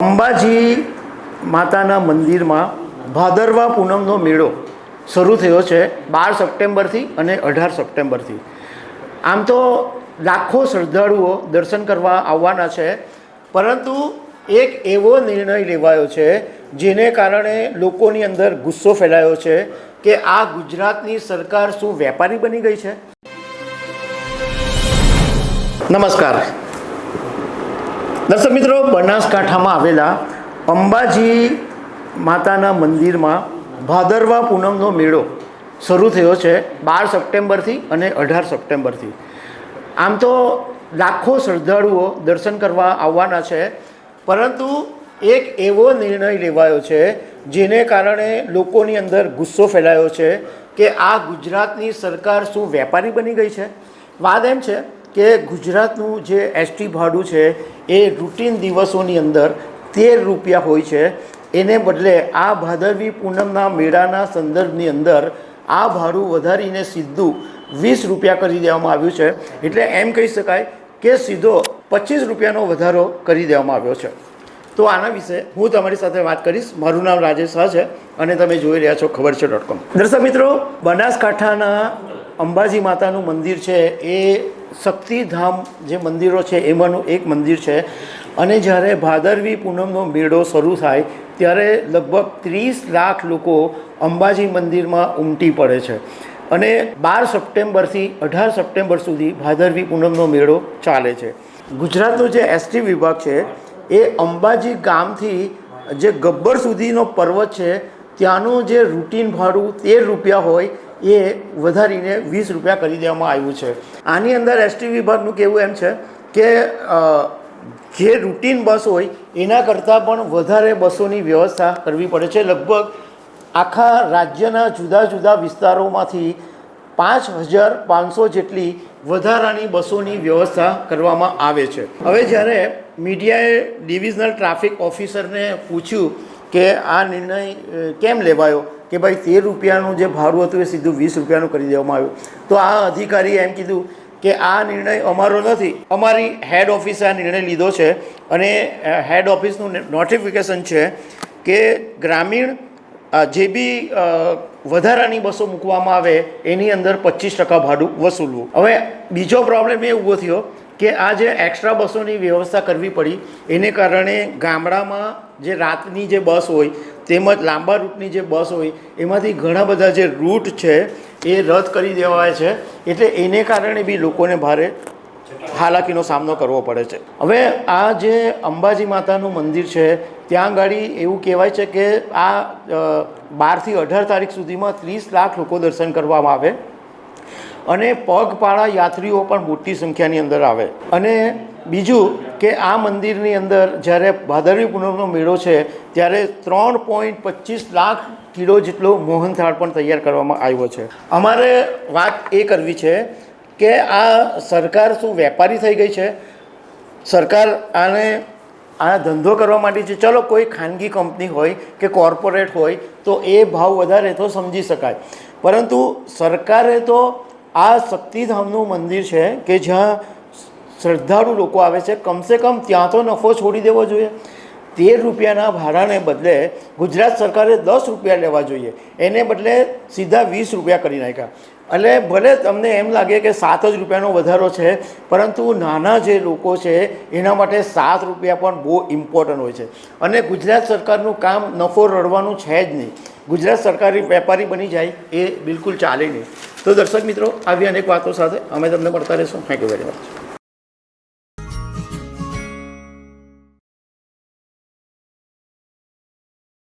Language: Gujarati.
અંબાજી માતાના મંદિરમાં ભાદરવા પૂનમનો મેળો શરૂ થયો છે બાર સપ્ટેમ્બરથી અને અઢાર સપ્ટેમ્બરથી. આમ તો લાખો શ્રદ્ધાળુઓ દર્શન કરવા આવવાના છે, પરંતુ એક એવો નિર્ણય લેવાયો છે, જેને કારણે લોકોની અંદર ગુસ્સો ફેલાયો છે કે આ ગુજરાતની સરકાર શું વેપારી બની ગઈ છે? નમસ્કાર. દર્શક મિત્રો, બનાસકાંઠામાં આવેલા અંબાજી માતાના મંદિરમાં ભાદરવા પૂનમનો મેળો શરૂ થયો છે બાર સપ્ટેમ્બરથી અને અઢાર સપ્ટેમ્બરથી. આમ તો લાખો શ્રદ્ધાળુઓ દર્શન કરવા આવવાના છે, પરંતુ એક એવો નિર્ણય લેવાયો છે, જેને કારણે લોકોની અંદર ગુસ્સો ફેલાયો છે કે આ ગુજરાતની સરકાર શું વેપારી બની ગઈ છે? વાત એમ છે કે ગુજરાતનું જે એસટી ભાડું છે, એ રૂટીન દિવસોની અંદર તેર રૂપિયા હોય છે. એને બદલે આ ભાદરવી પૂનમના મેળાના સંદર્ભની અંદર આ ભાડું વધારીને સીધું વીસ રૂપિયા કરી દેવામાં આવ્યું છે. એટલે એમ કહી શકાય કે સીધો પચીસ રૂપિયાનો વધારો કરી દેવામાં આવ્યો છે. તો આના વિશે હું તમારી સાથે વાત કરીશ. મારું નામ રાજેશ શાહ છે અને તમે જોઈ રહ્યા છો ખબર છે ડોટ કોમ. દર્શક મિત્રો, બનાસકાંઠાના અંબાજી માતાનું મંદિર છે, એ શક્તિધામ જે મંદિરો છે, એમાંનું એક મંદિર છે. અને જ્યારે ભાદરવી પૂનમનો મેળો શરૂ થાય, ત્યારે લગભગ ત્રીસ લાખ લોકો અંબાજી મંદિરમાં ઉમટી પડે છે. અને બાર સપ્ટેમ્બરથી અઢાર સપ્ટેમ્બર સુધી ભાદરવી પૂનમનો મેળો ચાલે છે. ગુજરાતનો જે એસટી વિભાગ છે, એ અંબાજી ગામથી જે ગબ્બર સુધીનો પર્વત છે, ત્યાંનું જે રૂટીન ભાડું તેર રૂપિયા હોય એ વધારીને વીસ રૂપિયા કરી દેવામાં આવ્યું છે. આની અંદર એસટી વિભાગનું કહેવું એમ છે કે જે રૂટીન બસ હોય, એના કરતાં પણ વધારે બસોની વ્યવસ્થા કરવી પડે છે. લગભગ આખા રાજ્યના જુદા જુદા વિસ્તારોમાંથી પાંચ હજાર પાંચસો જેટલી વધારાની બસોની વ્યવસ્થા કરવામાં આવે છે. હવે જ્યારે મીડિયાએ ડિવિઝનલ ટ્રાફિક ઓફિસરને પૂછ્યું કે આ નિર્ણય કેમ લેવાયો? કે ભાઈ તેર રૂપિયાનું જે ભાડું હતું એ સીધું વીસ રૂપિયાનું કરી દેવામાં આવ્યું. તો આ અધિકારીએ એમ કીધું કે આ નિર્ણય અમારો નથી. અમારી હેડ ઓફિસે આ નિર્ણય લીધો છે અને હેડ ઓફિસનું નોટિફિકેશન છે કે ગ્રામીણ જે બી વધારાની બસો મૂકવામાં આવે, એની અંદર પચીસ ટકા ભાડું વસૂલવું. હવે બીજો પ્રોબ્લેમ એ ઊભો થયો કે આ જે એક્સ્ટ્રા બસોની વ્યવસ્થા કરવી પડી, એને કારણે ગામડામાં જે રાતની જે બસ હોય, તેમજ લાંબા રૂટની જે બસ હોય, એમાંથી ઘણા બધા જે રૂટ છે, એ રદ કરી દેવાય છે. એટલે એને કારણે બી લોકોને ભારે હાલાકીનો સામનો કરવો પડે છે. હવે આ જે અંબાજી માતાનું મંદિર છે, ત્યાં ગાડી એવું કહેવાય છે કે આ બારથી અઢાર તારીખ સુધીમાં ત્રીસ લાખ લોકો દર્શન કરવામાં આવે. અને પગપાળા યાત્રીઓ પણ મોટી સંખ્યાની અંદર આવે. અને બીજું કે આ મંદિરની અંદર જ્યારે ભાદરવી પૂનમનો મેળો છે, ત્યારે ત્રણ પોઈન્ટ પચીસ લાખ કિલો જેટલો મોહનથાળ પણ તૈયાર કરવામાં આવ્યો છે. અમારે વાત એ કરવી છે કે આ સરકાર શું વેપારી થઈ ગઈ છે? સરકાર આને આ ધંધો કરવા માટે છે ચલો કોઈ ખાનગી કંપની હોય કે કોર્પોરેટ હોય, તો એ ભાવ વધારે તો સમજી શકાય. પરંતુ સરકારે તો આ શક્તિધામનું મંદિર છે કે જ્યાં શ્રદ્ધાળુ લોકો આવે છે, કમસે કમ ત્યાં તો નફો છોડી દેવો જોઈએ. તેર રૂપિયાના ભાડાને બદલે ગુજરાત સરકારે દસ રૂપિયા લેવા જોઈએ. એને બદલે સીધા વીસ રૂપિયા કરી નાખ્યા. એટલે ભલે તમને એમ લાગે કે સાત જ રૂપિયાનો વધારો છે, પરંતુ નાના જે લોકો છે, એના માટે સાત રૂપિયા પણ બહુ ઇમ્પોર્ટન્ટ હોય છે. અને ગુજરાત સરકારનું કામ નફો રડવાનું છે જ નહીં. ગુજરાત સરકારી વેપારી બની જાય એ બિલકુલ ચાલે નહીં. તો દર્શક મિત્રો, આવી અનેક વાતો સાથે અમે તમને મળતા રહેશું. Thank you very much